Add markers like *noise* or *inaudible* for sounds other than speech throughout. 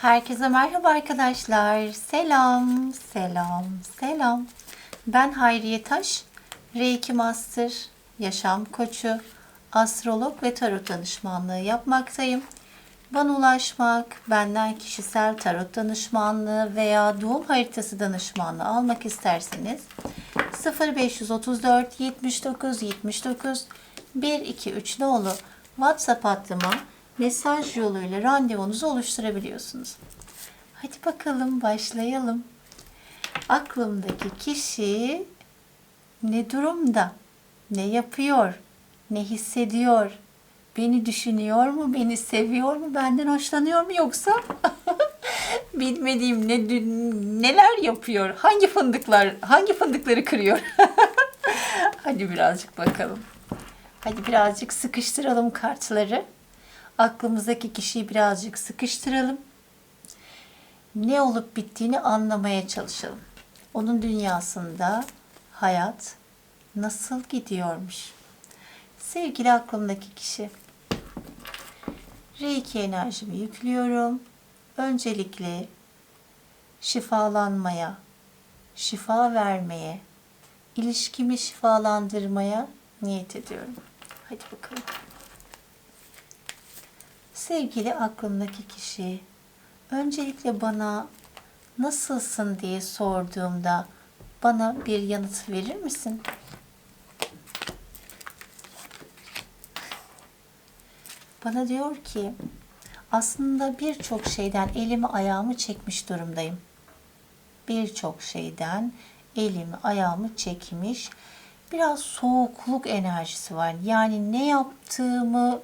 Herkese merhaba arkadaşlar. Selam, selam, selam. Ben Hayriye Taş, Reiki Master, yaşam koçu, astrolog ve tarot danışmanlığı yapmaktayım. Bana ulaşmak, benden kişisel tarot danışmanlığı veya doğum haritası danışmanlığı almak isterseniz 0534 79 79 123 nolu WhatsApp hattıma mesaj yoluyla randevunuzu oluşturabiliyorsunuz. Hadi bakalım başlayalım. Aklımdaki kişi ne durumda? Ne yapıyor? Ne hissediyor? Beni düşünüyor mu? Beni seviyor mu? Benden hoşlanıyor mu yoksa *laughs* bilmediğim ne neler yapıyor? Hangi fındıklar hangi fındıkları kırıyor? *laughs* Hadi birazcık bakalım. Hadi birazcık sıkıştıralım kartları. Aklımızdaki kişiyi birazcık sıkıştıralım. Ne olup bittiğini anlamaya çalışalım. Onun dünyasında hayat nasıl gidiyormuş? Sevgili aklımdaki kişi. Reiki enerjimi yüklüyorum. Öncelikle şifalanmaya, şifa vermeye, ilişkimi şifalandırmaya niyet ediyorum. Hadi bakalım. Sevgili aklımdaki kişi, öncelikle bana nasılsın diye sorduğumda bana bir yanıt verir misin? Bana diyor ki aslında birçok şeyden elimi ayağımı çekmiş durumdayım. Birçok şeyden elimi ayağımı çekmiş. Biraz soğukluk enerjisi var. Yani ne yaptığımı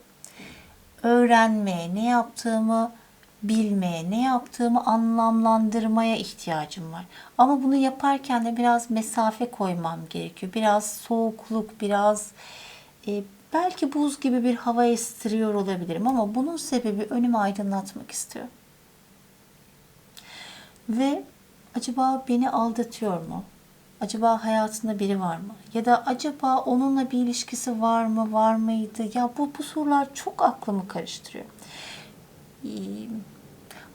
öğrenmeye, ne yaptığımı bilmeye, ne yaptığımı anlamlandırmaya ihtiyacım var. Ama bunu yaparken de biraz mesafe koymam gerekiyor. Biraz soğukluk, biraz e, belki buz gibi bir hava estiriyor olabilirim ama bunun sebebi önümü aydınlatmak istiyorum. Ve acaba beni aldatıyor mu? Acaba hayatında biri var mı? Ya da acaba onunla bir ilişkisi var mı, var mıydı? Ya bu, bu sorular çok aklımı karıştırıyor.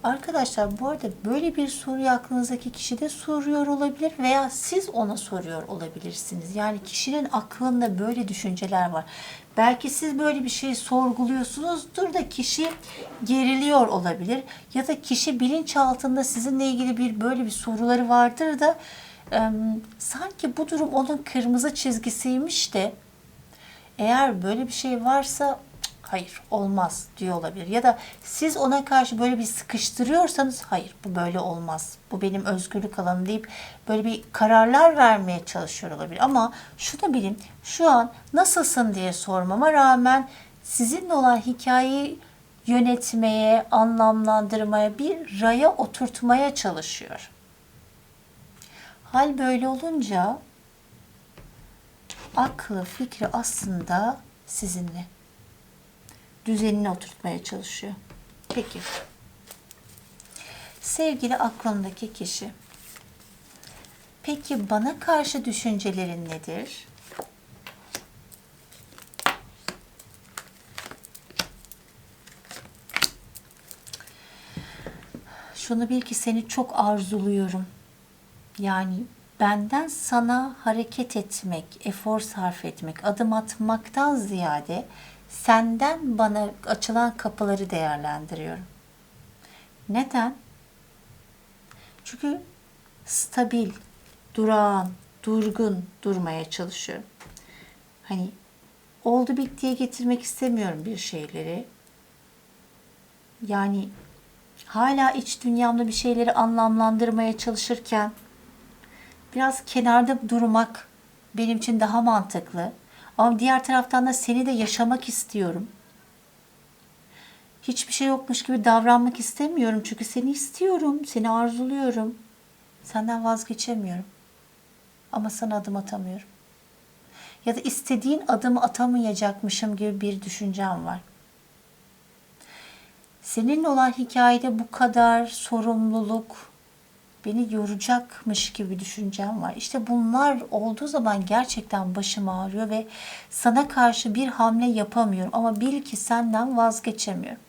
Arkadaşlar bu arada böyle bir soruyu aklınızdaki kişi de soruyor olabilir veya siz ona soruyor olabilirsiniz. Yani kişinin aklında böyle düşünceler var. Belki siz böyle bir şey sorguluyorsunuzdur da kişi geriliyor olabilir. Ya da kişi bilinçaltında sizinle ilgili bir böyle bir soruları vardır da sanki bu durum onun kırmızı çizgisiymiş de eğer böyle bir şey varsa hayır olmaz diyor olabilir. Ya da siz ona karşı böyle bir sıkıştırıyorsanız hayır bu böyle olmaz. Bu benim özgürlük alanım deyip böyle bir kararlar vermeye çalışıyor olabilir. Ama şunu bilin şu an nasılsın diye sormama rağmen sizinle olan hikayeyi yönetmeye, anlamlandırmaya, bir raya oturtmaya çalışıyor. Hal böyle olunca aklı, fikri aslında sizinle düzenini oturtmaya çalışıyor. Peki. Sevgili aklımdaki kişi. Peki bana karşı düşüncelerin nedir? Şunu bil ki seni çok arzuluyorum. Yani benden sana hareket etmek, efor sarf etmek, adım atmaktan ziyade senden bana açılan kapıları değerlendiriyorum. Neden? Çünkü stabil, durağan, durgun durmaya çalışıyorum. Hani oldu bittiye getirmek istemiyorum bir şeyleri. Yani hala iç dünyamda bir şeyleri anlamlandırmaya çalışırken biraz kenarda durmak benim için daha mantıklı. Ama diğer taraftan da seni de yaşamak istiyorum. Hiçbir şey yokmuş gibi davranmak istemiyorum. Çünkü seni istiyorum, seni arzuluyorum. Senden vazgeçemiyorum. Ama sana adım atamıyorum. Ya da istediğin adımı atamayacakmışım gibi bir düşüncem var. Seninle olan hikayede bu kadar sorumluluk, beni yoracakmış gibi düşüncem var. İşte bunlar olduğu zaman gerçekten başım ağrıyor ve sana karşı bir hamle yapamıyorum. Ama bil ki senden vazgeçemiyorum.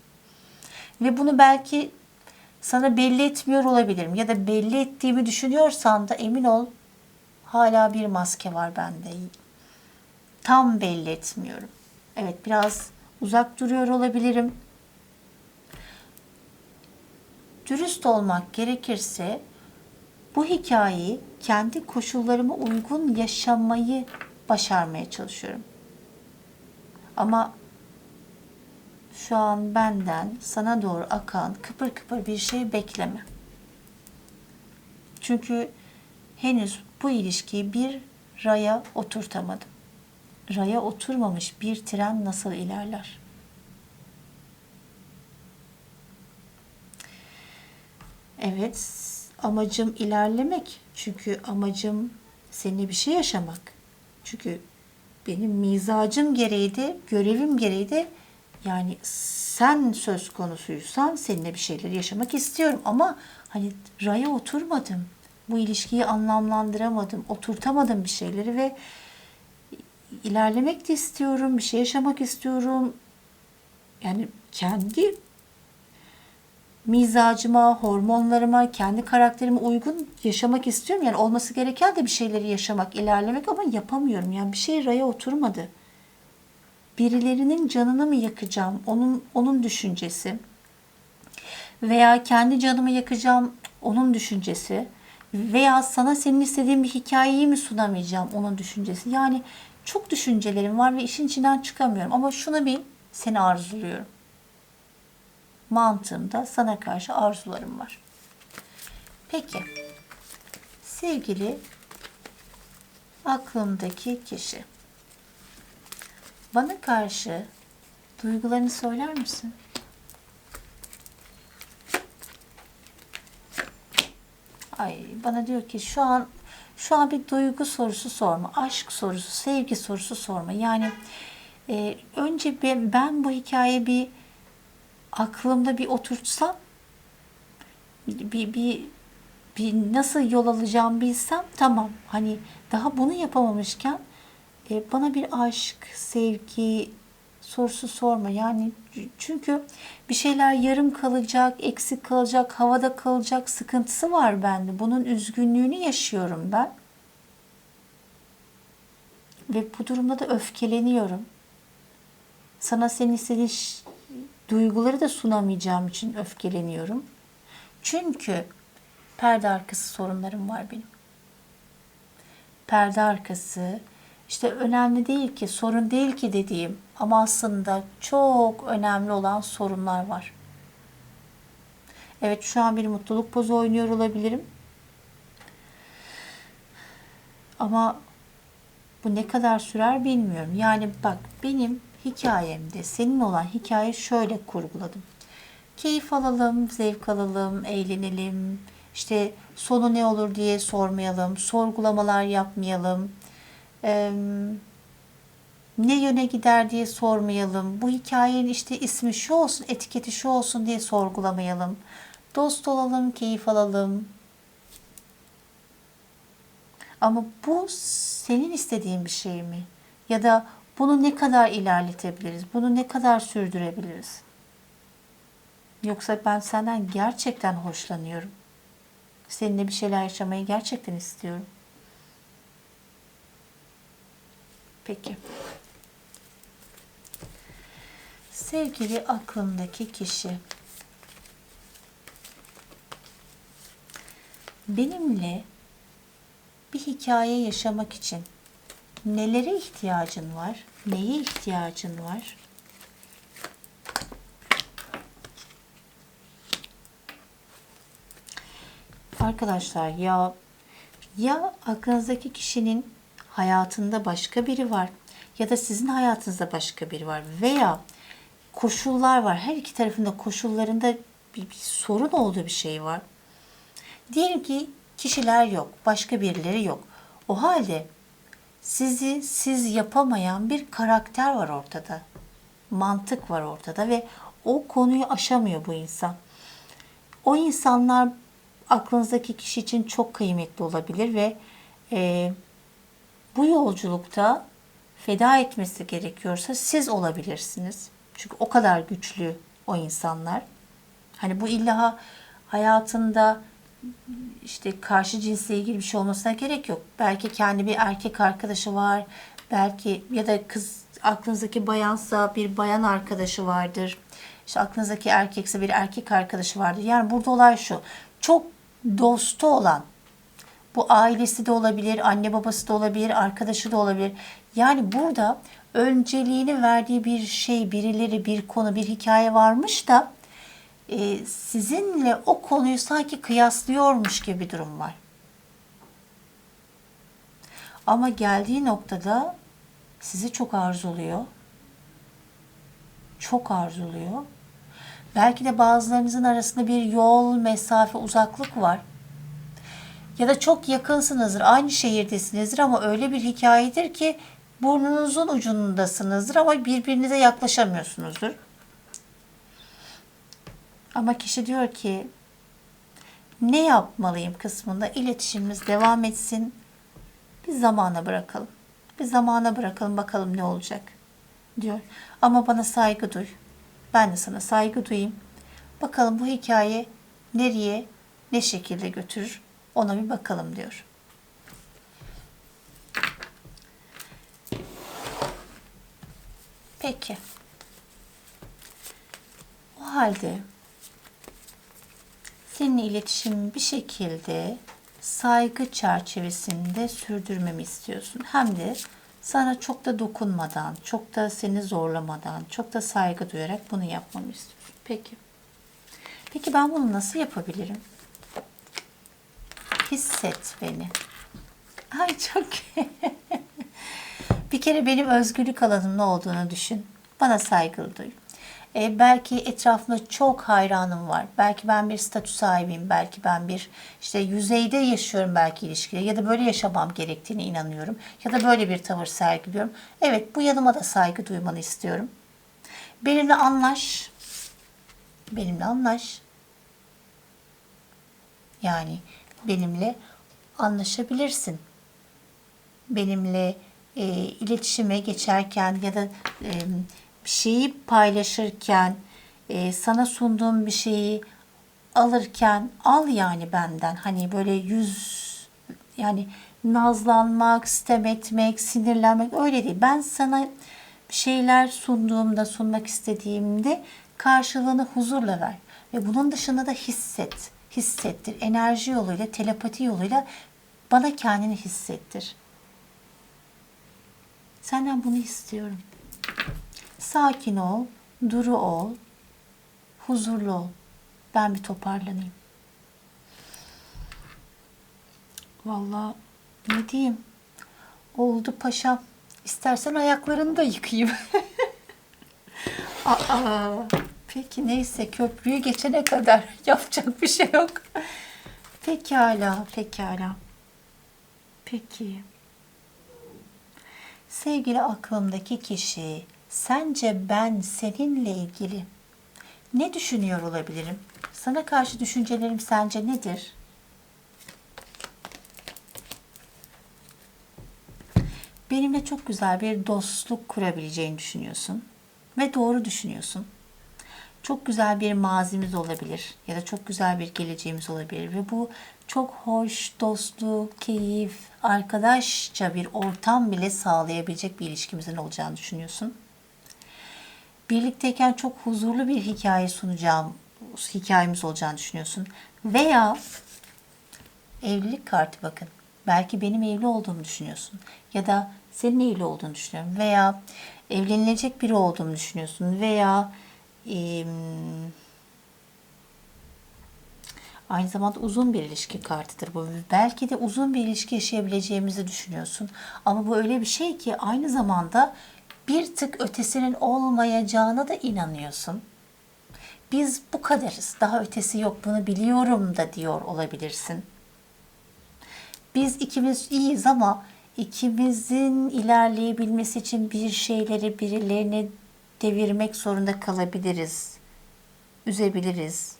Ve bunu belki sana belli etmiyor olabilirim ya da belli ettiğimi düşünüyorsan da emin ol hala bir maske var bende. Tam belli etmiyorum. Evet biraz uzak duruyor olabilirim. Dürüst olmak gerekirse bu hikayeyi kendi koşullarıma uygun yaşamayı başarmaya çalışıyorum. Ama şu an benden sana doğru akan kıpır kıpır bir şey bekleme. Çünkü henüz bu ilişkiyi bir raya oturtamadım. Raya oturmamış bir tren nasıl ilerler? Evet, amacım ilerlemek. Çünkü amacım seninle bir şey yaşamak. Çünkü benim mizacım gereği de, görevim gereği de yani sen söz konusuysan seninle bir şeyler yaşamak istiyorum ama hani raya oturmadım. Bu ilişkiyi anlamlandıramadım, oturtamadım bir şeyleri ve ilerlemek de istiyorum, bir şey yaşamak istiyorum. Yani kendi mizacıma, hormonlarıma, kendi karakterime uygun yaşamak istiyorum. Yani olması gereken de bir şeyleri yaşamak, ilerlemek ama yapamıyorum. Yani bir şey raya oturmadı. Birilerinin canını mı yakacağım? Onun onun düşüncesi. Veya kendi canımı yakacağım onun düşüncesi. Veya sana senin istediğin bir hikayeyi mi sunamayacağım onun düşüncesi. Yani çok düşüncelerim var ve işin içinden çıkamıyorum. Ama şunu bil, seni arzuluyorum mantığımda sana karşı arzularım var. Peki. Sevgili aklımdaki kişi. Bana karşı duygularını söyler misin? Ay bana diyor ki şu an şu an bir duygu sorusu sorma, aşk sorusu, sevgi sorusu sorma. Yani e, önce ben, ben bu hikaye bir aklımda bir oturtsam bir, bir, bir, nasıl yol alacağım bilsem tamam. Hani daha bunu yapamamışken e, bana bir aşk, sevgi sorusu sorma. Yani çünkü bir şeyler yarım kalacak, eksik kalacak, havada kalacak sıkıntısı var bende. Bunun üzgünlüğünü yaşıyorum ben. Ve bu durumda da öfkeleniyorum. Sana senin istediğin duyguları da sunamayacağım için öfkeleniyorum. Çünkü perde arkası sorunlarım var benim. Perde arkası işte önemli değil ki, sorun değil ki dediğim ama aslında çok önemli olan sorunlar var. Evet şu an bir mutluluk pozu oynuyor olabilirim. Ama bu ne kadar sürer bilmiyorum. Yani bak benim hikayemde senin olan hikaye şöyle kurguladım. Keyif alalım, zevk alalım, eğlenelim. İşte sonu ne olur diye sormayalım, sorgulamalar yapmayalım. Ee, ne yöne gider diye sormayalım. Bu hikayenin işte ismi şu olsun, etiketi şu olsun diye sorgulamayalım. Dost olalım, keyif alalım. Ama bu senin istediğin bir şey mi? Ya da bunu ne kadar ilerletebiliriz? Bunu ne kadar sürdürebiliriz? Yoksa ben senden gerçekten hoşlanıyorum. Seninle bir şeyler yaşamayı gerçekten istiyorum. Peki. Sevgili aklımdaki kişi benimle bir hikaye yaşamak için nelere ihtiyacın var? Neye ihtiyacın var? Arkadaşlar ya ya aklınızdaki kişinin hayatında başka biri var ya da sizin hayatınızda başka biri var veya koşullar var. Her iki tarafında koşullarında bir, bir sorun olduğu bir şey var. Diyelim ki kişiler yok, başka birileri yok. O halde sizi siz yapamayan bir karakter var ortada. Mantık var ortada ve o konuyu aşamıyor bu insan. O insanlar aklınızdaki kişi için çok kıymetli olabilir ve e, bu yolculukta feda etmesi gerekiyorsa siz olabilirsiniz. Çünkü o kadar güçlü o insanlar. Hani bu illa hayatında işte karşı cinsle ilgili bir şey olmasına gerek yok. Belki kendi bir erkek arkadaşı var. Belki ya da kız aklınızdaki bayansa bir bayan arkadaşı vardır. İşte aklınızdaki erkekse bir erkek arkadaşı vardır. Yani burada olay şu. Çok dostu olan, bu ailesi de olabilir, anne babası da olabilir, arkadaşı da olabilir. Yani burada önceliğini verdiği bir şey, birileri, bir konu, bir hikaye varmış da e, sizinle o konuyu sanki kıyaslıyormuş gibi bir durum var. Ama geldiği noktada sizi çok arzuluyor. Çok arzuluyor. Belki de bazılarınızın arasında bir yol, mesafe, uzaklık var. Ya da çok yakınsınızdır, aynı şehirdesinizdir ama öyle bir hikayedir ki burnunuzun ucundasınızdır ama birbirinize yaklaşamıyorsunuzdur. Ama kişi diyor ki ne yapmalıyım kısmında iletişimimiz devam etsin. Bir zamana bırakalım. Bir zamana bırakalım bakalım ne olacak diyor. Ama bana saygı duy. Ben de sana saygı duyayım. Bakalım bu hikaye nereye, ne şekilde götürür ona bir bakalım diyor. Peki. O halde seninle iletişim bir şekilde saygı çerçevesinde sürdürmemi istiyorsun. Hem de sana çok da dokunmadan, çok da seni zorlamadan, çok da saygı duyarak bunu yapmamı istiyorsun. Peki. Peki ben bunu nasıl yapabilirim? Hisset beni. Ay çok *laughs* Bir kere benim özgürlük alanım ne olduğunu düşün. Bana saygılı duy. E, belki etrafımda çok hayranım var. Belki ben bir statü sahibiyim. Belki ben bir işte yüzeyde yaşıyorum belki ilişkide ya da böyle yaşamam gerektiğine inanıyorum. Ya da böyle bir tavır sergiliyorum. Evet bu yanıma da saygı duymanı istiyorum. Benimle anlaş. Benimle anlaş. Yani benimle anlaşabilirsin. Benimle e, iletişime geçerken ya da e, bir şeyi paylaşırken, e, sana sunduğum bir şeyi alırken al yani benden. Hani böyle yüz yani nazlanmak, sitem etmek, sinirlenmek öyle değil. Ben sana şeyler sunduğumda, sunmak istediğimde karşılığını huzurla ver. Ve bunun dışında da hisset, hissettir. Enerji yoluyla, telepati yoluyla bana kendini hissettir. Senden bunu istiyorum. Sakin ol, duru ol, huzurlu ol. Ben bir toparlanayım. Vallahi ne diyeyim? Oldu paşam. İstersen ayaklarını da yıkayayım. *laughs* Aa, peki neyse köprüyü geçene kadar *laughs* yapacak bir şey yok. Pekala, pekala. Peki. Sevgili aklımdaki kişi, sence ben seninle ilgili ne düşünüyor olabilirim? Sana karşı düşüncelerim sence nedir? Benimle çok güzel bir dostluk kurabileceğini düşünüyorsun ve doğru düşünüyorsun. Çok güzel bir mazimiz olabilir ya da çok güzel bir geleceğimiz olabilir ve bu çok hoş, dostluk, keyif, arkadaşça bir ortam bile sağlayabilecek bir ilişkimizin olacağını düşünüyorsun. Birlikteyken çok huzurlu bir hikaye sunacağım, hikayemiz olacağını düşünüyorsun. Veya evlilik kartı bakın. Belki benim evli olduğumu düşünüyorsun. Ya da senin evli olduğunu düşünüyorum. Veya evlenilecek biri olduğumu düşünüyorsun. Veya e, aynı zamanda uzun bir ilişki kartıdır bu. Belki de uzun bir ilişki yaşayabileceğimizi düşünüyorsun. Ama bu öyle bir şey ki aynı zamanda bir tık ötesinin olmayacağına da inanıyorsun. Biz bu kadarız. Daha ötesi yok. Bunu biliyorum da diyor olabilirsin. Biz ikimiz iyiyiz ama ikimizin ilerleyebilmesi için bir şeyleri birilerine devirmek zorunda kalabiliriz. Üzebiliriz.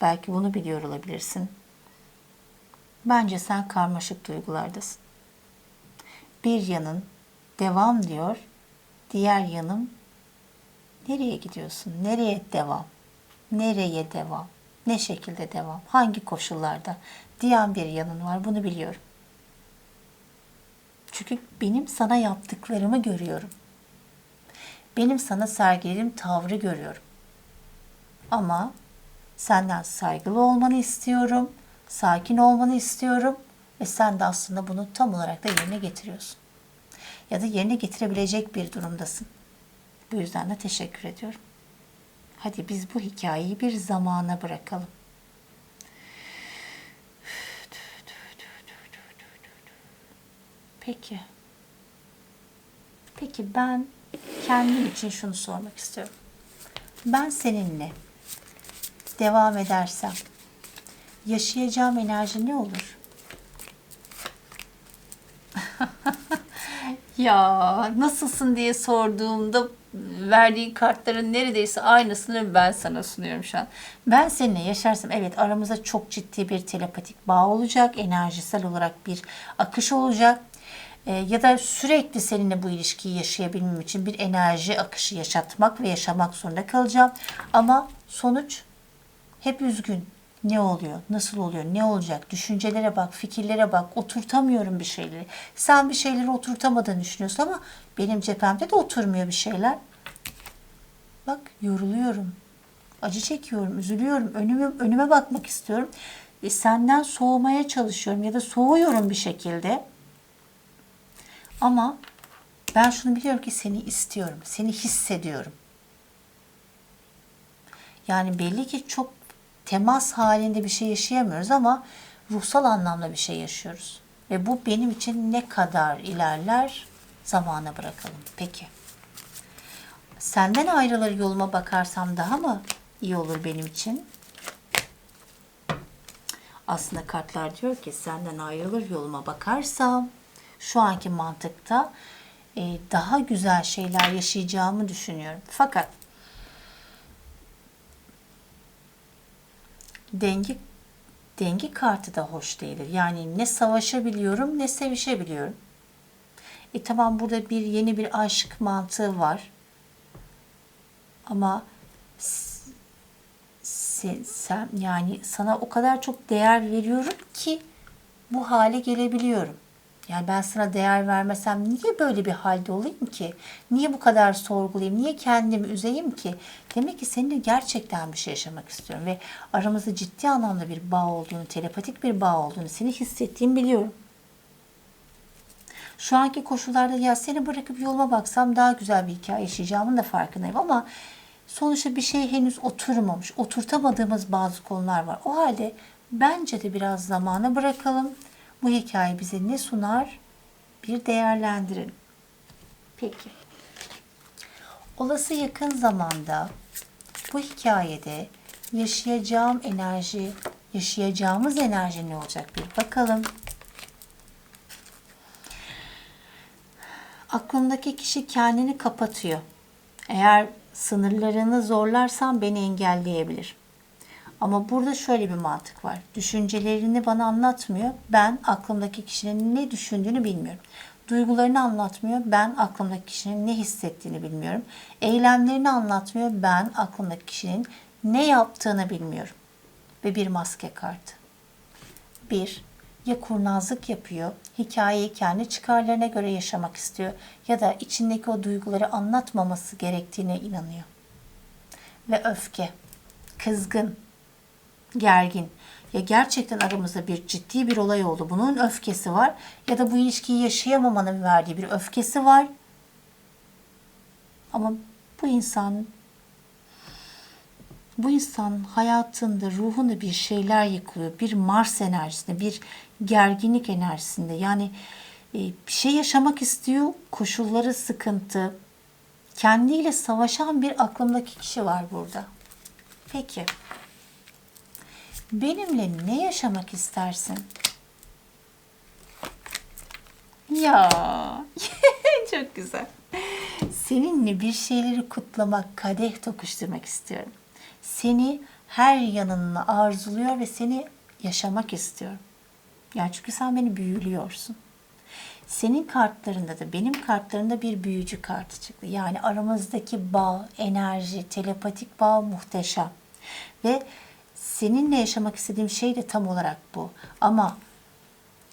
Belki bunu biliyor olabilirsin. Bence sen karmaşık duygulardasın. Bir yanın devam diyor, diğer yanım nereye gidiyorsun? Nereye devam? Nereye devam? Ne şekilde devam? Hangi koşullarda? Diyen bir yanın var. Bunu biliyorum. Çünkü benim sana yaptıklarımı görüyorum. Benim sana sergilediğim tavrı görüyorum. Ama senden saygılı olmanı istiyorum. Sakin olmanı istiyorum. Ve sen de aslında bunu tam olarak da yerine getiriyorsun. Ya da yerine getirebilecek bir durumdasın. Bu yüzden de teşekkür ediyorum. Hadi biz bu hikayeyi bir zamana bırakalım. Peki. Peki ben kendim için şunu sormak istiyorum. Ben seninle devam edersem yaşayacağım enerji ne olur? *laughs* ya nasılsın diye sorduğumda verdiğin kartların neredeyse aynısını ben sana sunuyorum şu an. Ben seninle yaşarsam evet aramızda çok ciddi bir telepatik bağ olacak. Enerjisel olarak bir akış olacak. Ee, ya da sürekli seninle bu ilişkiyi yaşayabilmem için bir enerji akışı yaşatmak ve yaşamak zorunda kalacağım. Ama sonuç hep üzgün. Ne oluyor? Nasıl oluyor? Ne olacak? Düşüncelere bak, fikirlere bak. Oturtamıyorum bir şeyleri. Sen bir şeyleri oturtamadığını düşünüyorsun ama benim cephemde de oturmuyor bir şeyler. Bak yoruluyorum. Acı çekiyorum, üzülüyorum. Önüme, önüme bakmak istiyorum. E, senden soğumaya çalışıyorum ya da soğuyorum bir şekilde. Ama ben şunu biliyorum ki seni istiyorum. Seni hissediyorum. Yani belli ki çok temas halinde bir şey yaşayamıyoruz ama ruhsal anlamda bir şey yaşıyoruz. Ve bu benim için ne kadar ilerler zamana bırakalım. Peki. Senden ayrılır yoluma bakarsam daha mı iyi olur benim için? Aslında kartlar diyor ki senden ayrılır yoluma bakarsam şu anki mantıkta e, daha güzel şeyler yaşayacağımı düşünüyorum. Fakat dengi dengi kartı da hoş değildir. Yani ne savaşabiliyorum ne sevişebiliyorum. E tamam burada bir yeni bir aşk mantığı var. Ama sen, sen yani sana o kadar çok değer veriyorum ki bu hale gelebiliyorum. Yani ben sana değer vermesem niye böyle bir halde olayım ki? Niye bu kadar sorgulayayım? Niye kendimi üzeyim ki? Demek ki seninle gerçekten bir şey yaşamak istiyorum ve aramızda ciddi anlamda bir bağ olduğunu, telepatik bir bağ olduğunu seni hissettiğimi biliyorum. Şu anki koşullarda ya seni bırakıp yoluma baksam daha güzel bir hikaye yaşayacağımın da farkındayım ama sonuçta bir şey henüz oturmamış. Oturtamadığımız bazı konular var. O halde bence de biraz zamana bırakalım bu hikaye bize ne sunar? Bir değerlendirelim. Peki. Olası yakın zamanda bu hikayede yaşayacağım enerji, yaşayacağımız enerji ne olacak bir bakalım. Aklımdaki kişi kendini kapatıyor. Eğer sınırlarını zorlarsam beni engelleyebilir. Ama burada şöyle bir mantık var. Düşüncelerini bana anlatmıyor. Ben aklımdaki kişinin ne düşündüğünü bilmiyorum. Duygularını anlatmıyor. Ben aklımdaki kişinin ne hissettiğini bilmiyorum. Eylemlerini anlatmıyor. Ben aklımdaki kişinin ne yaptığını bilmiyorum. Ve bir maske kartı. Bir, ya kurnazlık yapıyor, hikayeyi kendi çıkarlarına göre yaşamak istiyor ya da içindeki o duyguları anlatmaması gerektiğine inanıyor. Ve öfke, kızgın, gergin. Ya gerçekten aramızda bir ciddi bir olay oldu. Bunun öfkesi var ya da bu ilişkiyi yaşayamamanın verdiği bir öfkesi var. Ama bu insan bu insan hayatında ruhunda bir şeyler yıkılıyor. Bir Mars enerjisinde, bir gerginlik enerjisinde. Yani e, bir şey yaşamak istiyor. Koşulları sıkıntı. Kendiyle savaşan bir aklımdaki kişi var burada. Peki. Benimle ne yaşamak istersin? Ya *laughs* çok güzel. Seninle bir şeyleri kutlamak, kadeh tokuşturmak istiyorum. Seni her yanınla arzuluyor ve seni yaşamak istiyorum. Yani çünkü sen beni büyülüyorsun. Senin kartlarında da benim kartlarımda bir büyücü kartı çıktı. Yani aramızdaki bağ, enerji, telepatik bağ muhteşem. Ve seninle yaşamak istediğim şey de tam olarak bu. Ama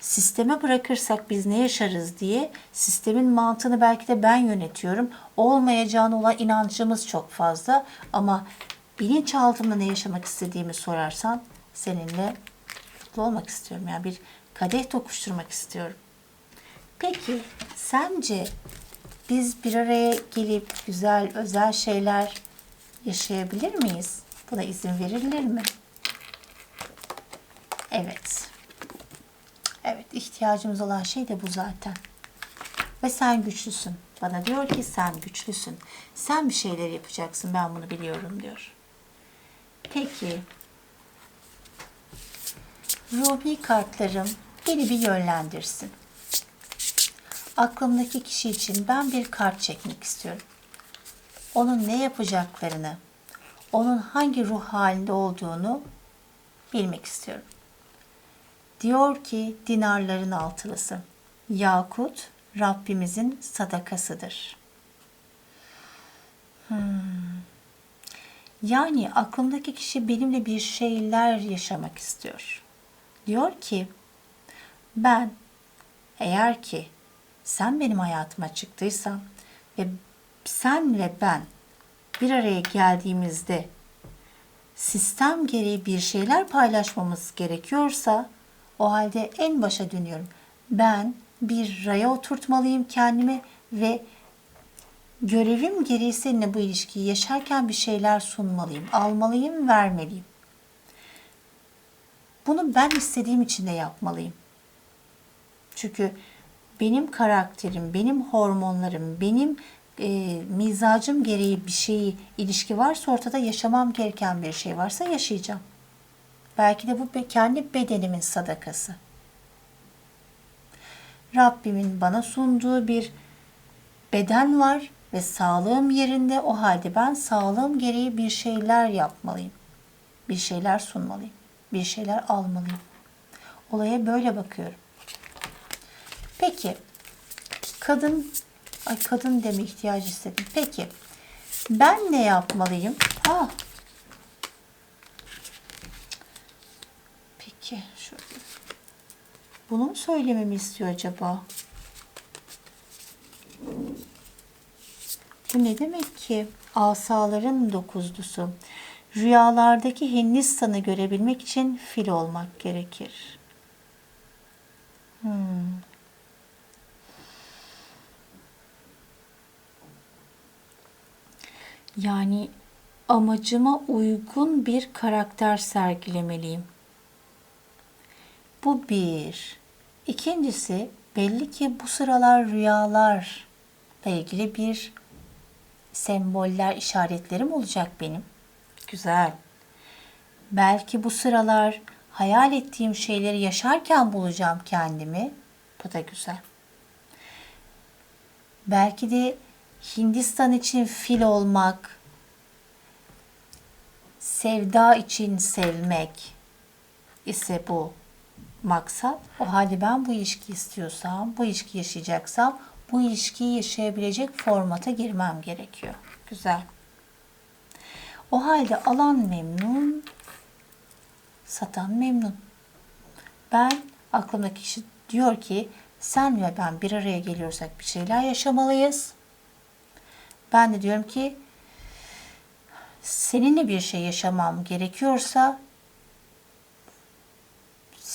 sisteme bırakırsak biz ne yaşarız diye sistemin mantığını belki de ben yönetiyorum. Olmayacağına olan inancımız çok fazla ama bilinçaltımda ne yaşamak istediğimi sorarsan seninle mutlu olmak istiyorum. Yani bir kadeh tokuşturmak istiyorum. Peki sence biz bir araya gelip güzel özel şeyler yaşayabilir miyiz? Buna izin verilir mi? Evet. Evet, ihtiyacımız olan şey de bu zaten. Ve sen güçlüsün. Bana diyor ki sen güçlüsün. Sen bir şeyler yapacaksın. Ben bunu biliyorum diyor. Peki. Ruhi kartlarım beni bir yönlendirsin. Aklımdaki kişi için ben bir kart çekmek istiyorum. Onun ne yapacaklarını, onun hangi ruh halinde olduğunu bilmek istiyorum. Diyor ki dinarların altılısı. Yakut Rabbimizin sadakasıdır. Hmm. Yani aklımdaki kişi benimle bir şeyler yaşamak istiyor. Diyor ki ben eğer ki sen benim hayatıma çıktıysan ve sen ve ben bir araya geldiğimizde sistem gereği bir şeyler paylaşmamız gerekiyorsa o halde en başa dönüyorum. Ben bir raya oturtmalıyım kendimi ve görevim gereği seninle bu ilişkiyi yaşarken bir şeyler sunmalıyım, almalıyım, vermeliyim. Bunu ben istediğim için de yapmalıyım. Çünkü benim karakterim, benim hormonlarım, benim e, mizacım gereği bir şeyi, ilişki varsa ortada yaşamam gereken bir şey varsa yaşayacağım. Belki de bu kendi bedenimin sadakası. Rabbimin bana sunduğu bir beden var ve sağlığım yerinde. O halde ben sağlığım gereği bir şeyler yapmalıyım. Bir şeyler sunmalıyım. Bir şeyler almalıyım. Olaya böyle bakıyorum. Peki kadın ay kadın deme ihtiyacı hissettim. Peki ben ne yapmalıyım? Ha. Peki şöyle. Bunu mu söylememi istiyor acaba? Bu ne demek ki? Asaların dokuzlusu. Rüyalardaki Hindistan'ı görebilmek için fil olmak gerekir. Hmm. Yani amacıma uygun bir karakter sergilemeliyim. Bu bir. İkincisi belli ki bu sıralar rüyalarla ilgili bir semboller, işaretlerim olacak benim. Güzel. Belki bu sıralar hayal ettiğim şeyleri yaşarken bulacağım kendimi. Bu da güzel. Belki de Hindistan için fil olmak, sevda için sevmek ise bu maksat. O halde ben bu ilişki istiyorsam, bu ilişki yaşayacaksam bu ilişkiyi yaşayabilecek formata girmem gerekiyor. Güzel. O halde alan memnun, satan memnun. Ben aklımdaki kişi diyor ki sen ve ben bir araya geliyorsak bir şeyler yaşamalıyız. Ben de diyorum ki seninle bir şey yaşamam gerekiyorsa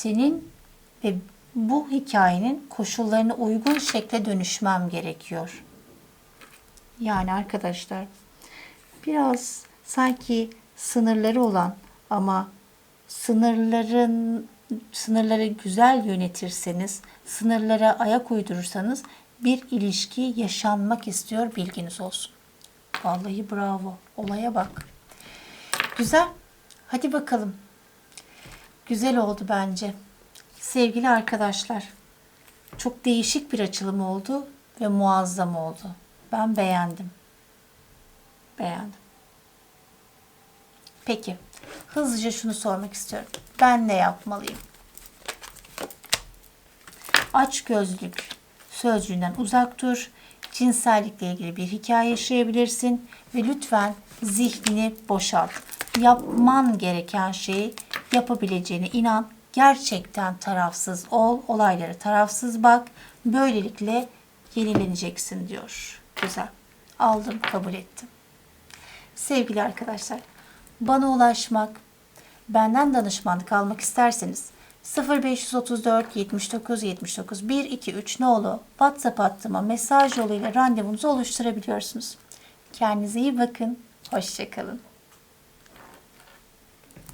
senin ve bu hikayenin koşullarına uygun şekle dönüşmem gerekiyor. Yani arkadaşlar biraz sanki sınırları olan ama sınırların sınırları güzel yönetirseniz, sınırlara ayak uydurursanız bir ilişki yaşanmak istiyor bilginiz olsun. Vallahi bravo. Olaya bak. Güzel. Hadi bakalım. Güzel oldu bence. Sevgili arkadaşlar, çok değişik bir açılım oldu ve muazzam oldu. Ben beğendim. Beğendim. Peki, hızlıca şunu sormak istiyorum. Ben ne yapmalıyım? Aç gözlük sözcüğünden uzak dur. cinsellikle ilgili bir hikaye yaşayabilirsin ve lütfen zihnini boşalt. Yapman gereken şeyi yapabileceğine inan. Gerçekten tarafsız ol, olaylara tarafsız bak. Böylelikle yenileneceksin diyor. Güzel. Aldım, kabul ettim. Sevgili arkadaşlar, bana ulaşmak, benden danışmanlık almak isterseniz 0534 79 79 123 nolu WhatsApp hattıma mesaj yoluyla randevunuzu oluşturabiliyorsunuz. Kendinize iyi bakın. Hoşçakalın.